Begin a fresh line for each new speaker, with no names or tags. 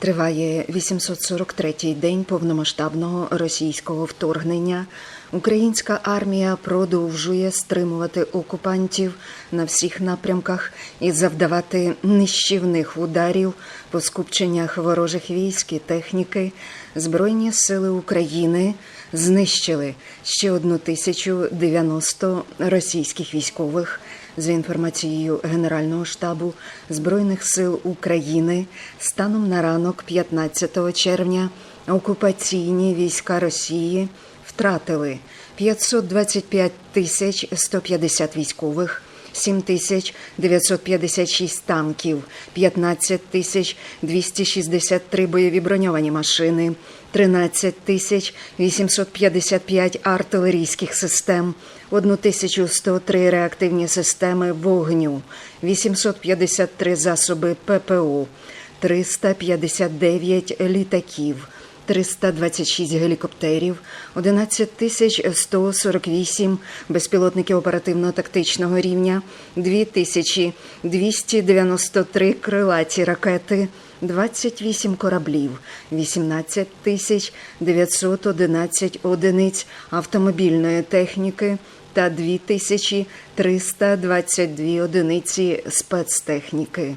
Триває 843-й день повномасштабного російського вторгнення. Українська армія продовжує стримувати окупантів на всіх напрямках і завдавати нищівних ударів по скупченнях ворожих військ і техніки. Збройні сили України знищили ще одну тисячу 90 російських військових. За інформацією Генерального штабу Збройних сил України, станом на ранок 15 червня окупаційні війська Росії втратили 525 тисяч 150 військових, 7 тисяч 956 танків, 15 тисяч 263 бойові броньовані машини, 13 тисяч 855 артилерійських систем, 1103 реактивні системи вогню, 853 засоби ППО, 359 літаків, 326 гелікоптерів, 11 тисяч 148 безпілотників оперативно-тактичного рівня, 2293 крилаті ракети, 28 кораблів, 18 тисяч 911 одиниць автомобільної техніки та 2322 одиниці спецтехніки.